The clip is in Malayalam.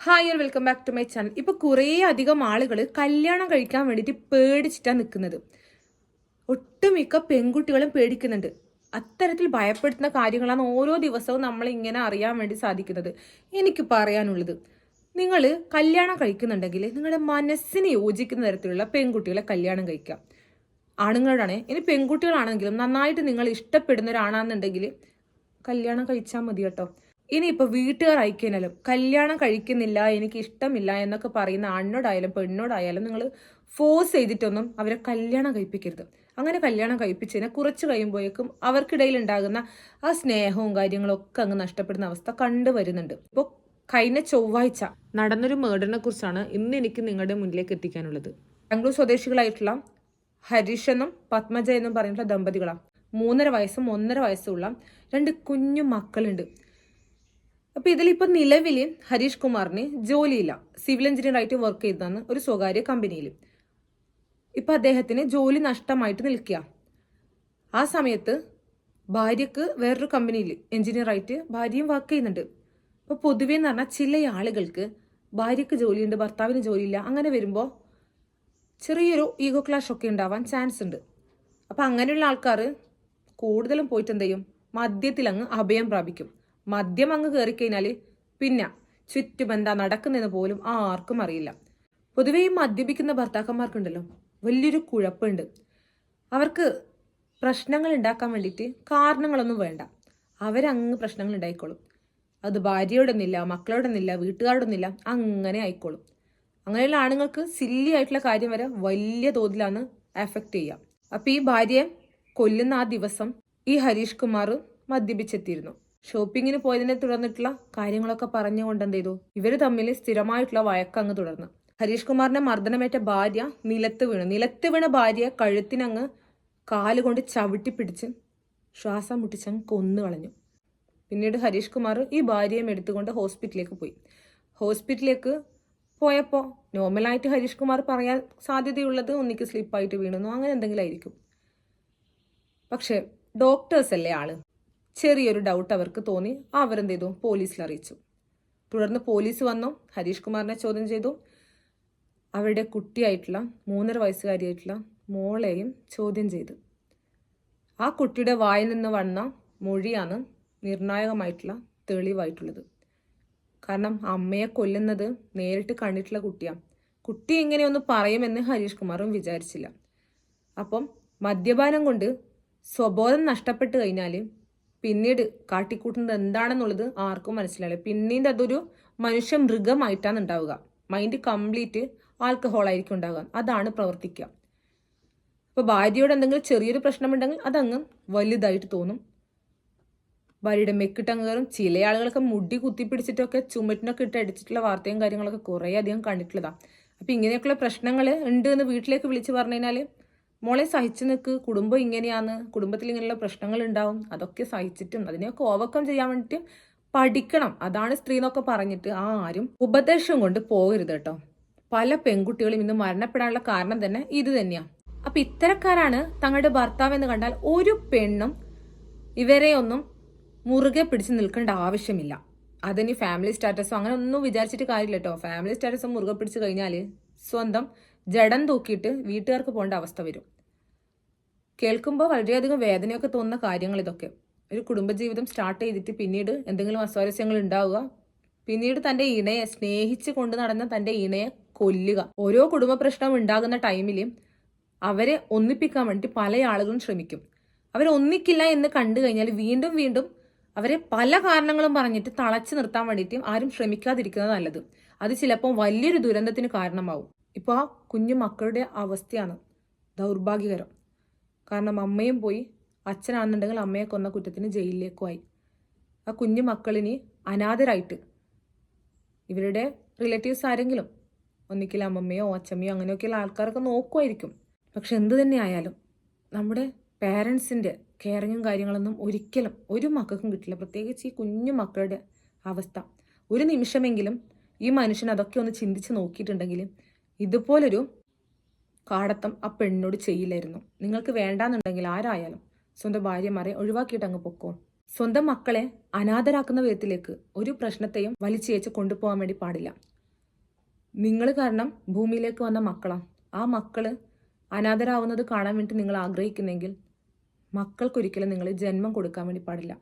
Hi all welcome back to my channel ഇപ്പൊ കുറേ അധികം ആളുകൾ കല്യാണം കഴിക്കാൻ വേണ്ടിയിട്ട് പേടിച്ചിട്ടാണ് നിൽക്കുന്നത് ഒട്ടുമിക്ക പെൺകുട്ടികളും പേടിക്കുന്നുണ്ട്. അത്തരത്തിൽ ഭയപ്പെടുത്തുന്ന കാര്യങ്ങളാണ് ഓരോ ദിവസവും നമ്മൾ ഇങ്ങനെ അറിയാൻ വേണ്ടി സാധിക്കുന്നത്. എനിക്ക് പറയാനുള്ളത് നിങ്ങൾ കല്യാണം കഴിക്കുന്നുണ്ടെങ്കിൽ നിങ്ങളുടെ മനസ്സിന് യോജിക്കുന്ന തരത്തിലുള്ള പെൺകുട്ടികളെ കല്യാണം കഴിക്കാം. ആണുങ്ങളോടാണ് ഇനി പെൺകുട്ടികളാണെങ്കിലും നന്നായിട്ട് നിങ്ങൾ ഇഷ്ടപ്പെടുന്ന ഇഷ്ടപ്പെടുന്നവരാണെന്നുണ്ടെങ്കിൽ കല്യാണം കഴിച്ചാൽ മതി കേട്ടോ ഇനിയിപ്പോൾ വീട്ടുകാർ അയക്കുന്നാലും കല്യാണം കഴിക്കുന്നില്ല എനിക്ക് ഇഷ്ടമില്ല എന്നൊക്കെ പറയുന്ന ആണിനോടായാലും പെണ്ണോടായാലും നിങ്ങൾ ഫോഴ്സ് ചെയ്തിട്ടൊന്നും അവരെ കല്യാണം കഴിപ്പിക്കരുത്. അങ്ങനെ കല്യാണം കഴിപ്പിച്ചതിനെ കുറച്ച് കഴിയുമ്പോഴേക്കും അവർക്കിടയിൽ ഉണ്ടാകുന്ന ആ സ്നേഹവും കാര്യങ്ങളും ഒക്കെ അങ്ങ് നഷ്ടപ്പെടുന്ന അവസ്ഥ കണ്ടുവരുന്നുണ്ട് ഇപ്പോൾ കഴിഞ്ഞ ചൊവ്വാഴ്ച നടന്നൊരു മേഡറിനെ കുറിച്ചാണ് ഇന്ന് എനിക്ക് നിങ്ങളുടെ മുന്നിലേക്ക് എത്തിക്കാനുള്ളത്. ബാംഗ്ലൂർ സ്വദേശികളായിട്ടുള്ള ഹരീഷ് എന്നും പത്മജ എന്നും പറഞ്ഞിട്ടുള്ള ദമ്പതികളാണ്. മൂന്നര വയസ്സും ഒന്നര വയസ്സുള്ള രണ്ട് കുഞ്ഞു മക്കളുണ്ട്. അപ്പൊ ഇതിലിപ്പോ നിലവിൽ ഹരീഷ് കുമാറിന് ജോലിയില്ല. സിവിൽ എഞ്ചിനീയർ ആയിട്ട് വർക്ക് ചെയ്തതാണ് ഒരു സ്വകാര്യ കമ്പനിയിൽ ഇപ്പൊ അദ്ദേഹത്തിന് ജോലി നഷ്ടമായിട്ട് നിൽക്കുക. ആ സമയത്ത് ഭാര്യക്ക് വേറൊരു കമ്പനിയിൽ എഞ്ചിനീയർ ആയിട്ട് ഭാര്യയും വർക്ക് ചെയ്യുന്നുണ്ട്. അപ്പോൾ പൊതുവേ എന്ന് പറഞ്ഞാൽ ചില ആളുകൾക്ക് ഭാര്യക്ക് ജോലിയുണ്ട് ഭർത്താവിന് ജോലിയില്ല അങ്ങനെ വരുമ്പോൾ ചെറിയൊരു ഈഗോ ക്ലാഷ് ഒക്കെ ഉണ്ടാവാൻ ചാൻസ് ഉണ്ട്. അപ്പം അങ്ങനെയുള്ള ആൾക്കാർ കൂടുതലും പോയിട്ട് എന്ത് ചെയ്യും? മദ്യത്തിൽ അങ്ങ് അഭയം പ്രാപിക്കും. മദ്യം അങ്ങ് കയറിക്കഴിഞ്ഞാൽ പിന്നെ ചുറ്റും എന്താ നടക്കുന്നതെന്ന് പോലും ആർക്കും അറിയില്ല. പൊതുവേ ഈ മദ്യപിക്കുന്ന ഭർത്താക്കന്മാർക്കുണ്ടല്ലോ വലിയൊരു കുഴപ്പമുണ്ട്. അവർക്ക് പ്രശ്നങ്ങൾ ഉണ്ടാക്കാൻ വേണ്ടിയിട്ട് കാരണങ്ങളൊന്നും വേണ്ട. അവരങ്ങ് പ്രശ്നങ്ങൾ ഉണ്ടായിക്കോളും. അത് ഭാര്യയോടൊന്നില്ല മക്കളോടൊന്നില്ല വീട്ടുകാരോടൊന്നില്ല അങ്ങനെ ആയിക്കോളും. അങ്ങനെയുള്ള ആണുങ്ങൾക്ക് സില്ലി ആയിട്ടുള്ള കാര്യം വരെ വലിയ തോതിലാണ് എഫക്റ്റ് ചെയ്യുക. അപ്പൊ ഈ ഭാര്യയെ കൊല്ലുന്ന ആ ദിവസം ഈ ഹരീഷ് കുമാർ മദ്യപിച്ചെത്തിയിരുന്നു. ഷോപ്പിങ്ങിന് പോയതിനെ തുടർന്നിട്ടുള്ള കാര്യങ്ങളൊക്കെ പറഞ്ഞുകൊണ്ട് എന്ത് ചെയ്തു? ഇവർ തമ്മിൽ സ്ഥിരമായിട്ടുള്ള വഴക്കങ്ങ് തുടർന്നു. ഹരീഷ് കുമാറിന്റെ മർദ്ദനമേറ്റ ഭാര്യ നിലത്ത് വീണു. നിലത്ത് വീണ ഭാര്യ കഴുത്തിനങ്ങ് കാലുകൊണ്ട് ചവിട്ടി പിടിച്ച് ശ്വാസം മുട്ടിച്ചങ്ങ് കൊന്നു കളഞ്ഞു. പിന്നീട് ഹരീഷ് കുമാർ ഈ ഭാര്യയും എടുത്തുകൊണ്ട് ഹോസ്പിറ്റലിലേക്ക് പോയി. ഹോസ്പിറ്റലിലേക്ക് പോയപ്പോൾ നോർമലായിട്ട് ഹരീഷ് കുമാർ പറയാൻ സാധ്യതയുള്ളത് ഒന്നിക്ക് സ്ലിപ്പായിട്ട് വീണുന്നു അങ്ങനെ എന്തെങ്കിലും ആയിരിക്കും. പക്ഷേ ഡോക്ടേഴ്സ് അല്ലേ ആൾ? ചെറിയൊരു ഡൗട്ട് അവർക്ക് തോന്നി. അവരെന്ത് ചെയ്തു പോലീസിൽ അറിയിച്ചു. തുടർന്ന് പോലീസ് വന്നു. ഹരീഷ് കുമാറിനെ ചോദ്യം ചെയ്തു. അവരുടെ കുട്ടിയായിട്ടുള്ള മൂന്നര വയസ്സുകാരിയായിട്ടുള്ള മോളെയും ചോദ്യം ചെയ്തു. ആ കുട്ടിയുടെ വായിൽ നിന്ന് വന്ന മൊഴിയാണ് നിർണായകമായിട്ടുള്ള തെളിവായിട്ടുള്ളത്. കാരണം അമ്മയെ കൊല്ലുന്നത് നേരിട്ട് കണ്ടിട്ടുള്ള കുട്ടിയാണ് കുട്ടി ഇങ്ങനെയൊന്ന് പറയുമെന്ന് ഹരീഷ് കുമാറും വിചാരിച്ചില്ല. അപ്പം മദ്യപാനം കൊണ്ട് സ്വബോധം നഷ്ടപ്പെട്ട് കഴിഞ്ഞാൽ പിന്നീട് കാട്ടിക്കൂട്ടുന്നത് എന്താണെന്നുള്ളത് ആർക്കും മനസ്സിലായില്ല. പിന്നീട് അതൊരു മനുഷ്യ മൃഗമായിട്ടാണ് ഉണ്ടാവുക. മൈൻഡ് കംപ്ലീറ്റ് ആൽക്കഹോൾ ആയിരിക്കും ഉണ്ടാവുക. അതാണ് പ്രവർത്തിക്കുക. അപ്പോൾ ഭാര്യയോട് എന്തെങ്കിലും ചെറിയൊരു പ്രശ്നമുണ്ടെങ്കിൽ അതങ്ങ് വലുതായിട്ട് തോന്നും. ഭാര്യയുടെ മെക്കിട്ടങ്ങ് കയറും. ചില ആളുകളൊക്കെ മുടി കുത്തിപ്പിടിച്ചിട്ടൊക്കെ ചുമറ്റിനൊക്കെ ഇട്ട് അടിച്ചിട്ടുള്ള വാർത്തയും കാര്യങ്ങളൊക്കെ കുറേ അധികം കണ്ടിട്ടുള്ളതാണ് അപ്പോൾ ഇങ്ങനെയൊക്കെയുള്ള പ്രശ്നങ്ങൾ ഉണ്ട് എന്ന് വീട്ടിലേക്ക് വിളിച്ച് പറഞ്ഞു കഴിഞ്ഞാൽ മോളെ സഹിച്ചു നിൽക്ക്. കുടുംബം ഇങ്ങനെയാണ്. കുടുംബത്തിൽ ഇങ്ങനെയുള്ള പ്രശ്നങ്ങൾ ഉണ്ടാവും അതൊക്കെ സഹിച്ചിട്ടും അതിനെയൊക്കെ ഓവർകം ചെയ്യാൻ വേണ്ടിയിട്ട് പഠിക്കണം. അതാണ് സ്ത്രീ എന്നൊക്കെ പറഞ്ഞിട്ട് ആരും ഉപദേശം കൊണ്ട് പോകരുത് കേട്ടോ. പല പെൺകുട്ടികളും ഇന്ന് മരണപ്പെടാനുള്ള കാരണം തന്നെ ഇത് തന്നെയാണ് അപ്പൊ ഇത്തരക്കാരാണ് തങ്ങളുടെ ഭർത്താവ് എന്ന് കണ്ടാൽ ഒരു പെണ്ണും ഇവരെയൊന്നും മുറുകെ പിടിച്ച് നിൽക്കേണ്ട ആവശ്യമില്ല. അതിന് ഫാമിലി സ്റ്റാറ്റസോ അങ്ങനെ ഒന്നും വിചാരിച്ചിട്ട് കാര്യമില്ല കേട്ടോ. ഫാമിലി സ്റ്റാറ്റസോ മുറുകെ പിടിച്ച് കഴിഞ്ഞാൽ സ്വന്തം ജഡം തൂക്കിയിട്ട് വീട്ടുകാർക്ക് പോകേണ്ട അവസ്ഥ വരും. കേൾക്കുമ്പോൾ വളരെയധികം വേദനയൊക്കെ തോന്നുന്ന കാര്യങ്ങൾ ഇതൊക്കെ. ഒരു കുടുംബജീവിതം സ്റ്റാർട്ട് ചെയ്തിട്ട് പിന്നീട് എന്തെങ്കിലും അസ്വാരസ്യങ്ങൾ ഉണ്ടാവുക പിന്നീട് തന്റെ ഇണയെ സ്നേഹിച്ച് കൊണ്ട് നടന്ന തന്റെ ഇണയെ കൊല്ലുക. ഓരോ കുടുംബ പ്രശ്നം ഉണ്ടാകുന്ന ടൈമിൽ അവരെ ഒന്നിപ്പിക്കാൻ വേണ്ടി പല ആളുകളും ശ്രമിക്കും. അവരെ ഒന്നിക്കില്ല എന്ന് കണ്ടു കഴിഞ്ഞാൽ വീണ്ടും വീണ്ടും അവരെ പല കാരണങ്ങളും പറഞ്ഞിട്ട് തളച്ചു നിർത്താൻ വേണ്ടിയിട്ട് ആരും ശ്രമിക്കാതിരിക്കുന്നത് നല്ലത്. അത് ചിലപ്പോൾ വലിയൊരു ദുരന്തത്തിന് കാരണമാവും. ഇപ്പോൾ ആ കുഞ്ഞു മക്കളുടെ അവസ്ഥയാണ് ദൗർഭാഗ്യകരം. കാരണം അമ്മയും പോയി അച്ഛനാണെന്നുണ്ടെങ്കിൽ അമ്മയെ കൊന്ന കുറ്റത്തിന് ജയിലിലേക്കും ആയി. ആ കുഞ്ഞു മക്കളിനി അനാഥരായിട്ട്. ഇവരുടെ റിലേറ്റീവ്സ് ആരെങ്കിലും? ഒന്നിക്കിൽ അമ്മമ്മയോ അച്ഛമ്മയോ അങ്ങനെയൊക്കെയുള്ള ആൾക്കാരൊക്കെ നോക്കുമായിരിക്കും. പക്ഷെ എന്ത് തന്നെ ആയാലും നമ്മുടെ പേരൻസിന്റെ കെയറിങ്ങും കാര്യങ്ങളൊന്നും ഒരിക്കലും ഒരു മക്കൾക്കും കിട്ടില്ല. പ്രത്യേകിച്ച് ഈ കുഞ്ഞു മക്കളുടെ അവസ്ഥ. ഒരു നിമിഷമെങ്കിലും ഈ മനുഷ്യൻ അതൊക്കെ ഒന്ന് ചിന്തിച്ച് നോക്കിയിട്ടുണ്ടെങ്കിൽ ഇതുപോലൊരു കാടത്തം ആ പെണ്ണിനോട് ചെയ്യില്ലായിരുന്നു. നിങ്ങൾക്ക് വേണ്ടാന്നുണ്ടെങ്കിൽ ആരായാലും സ്വന്തം ഭാര്യമാരെ ഒഴിവാക്കിയിട്ട് അങ്ങ് പൊക്കോ. സ്വന്തം മക്കളെ അനാഥരാക്കുന്ന വിധത്തിലേക്ക് ഒരു പ്രശ്നത്തെയും വലിച്ചേച്ച് കൊണ്ടുപോകാൻ വേണ്ടി പാടില്ല. നിങ്ങൾ കാരണം ഭൂമിയിലേക്ക് വന്ന മക്കളാ. ആ മക്കൾ അനാഥരാവുന്നത് കാണാൻ വേണ്ടി നിങ്ങൾ ആഗ്രഹിക്കുന്നെങ്കിൽ മക്കൾക്കൊരിക്കലും നിങ്ങൾ ജന്മം കൊടുക്കാൻ വേണ്ടി പാടില്ല.